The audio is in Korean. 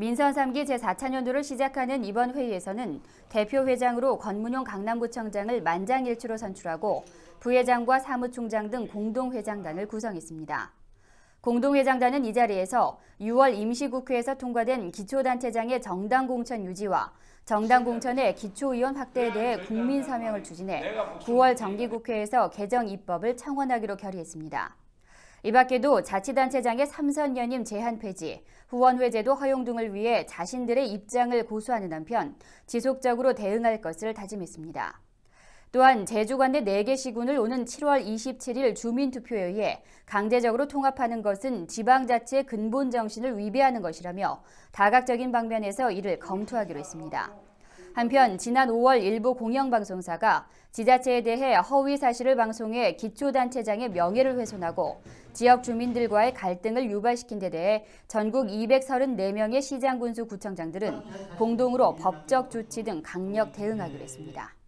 민선 3기 제4차년도를 시작하는 이번 회의에서는 대표 회장으로 권문용 강남구청장을 만장일치로 선출하고 부회장과 사무총장 등 공동회장단을 구성했습니다. 공동회장단은 이 자리에서 6월 임시국회에서 통과된 기초단체장의 정당 공천 유지와 정당 공천의 기초의원 확대에 대해 국민 서명을 추진해 9월 정기국회에서 개정 입법을 청원하기로 결의했습니다. 이 밖에도 자치단체장의 3선 연임 제한 폐지, 후원회 제도 허용 등을 위해 자신들의 입장을 고수하는 한편 지속적으로 대응할 것을 다짐했습니다. 또한 제주관 내 4개 시군을 오는 7월 27일 주민투표에 의해 강제적으로 통합하는 것은 지방자치의 근본 정신을 위배하는 것이라며 다각적인 방면에서 이를 검토하기로 했습니다. 한편 지난 5월 일부 공영방송사가 지자체에 대해 허위 사실을 방송해 기초단체장의 명예를 훼손하고 지역 주민들과의 갈등을 유발시킨 데 대해 전국 234명의 시장 군수 구청장들은 공동으로 법적 조치 등 강력 대응하기로 했습니다.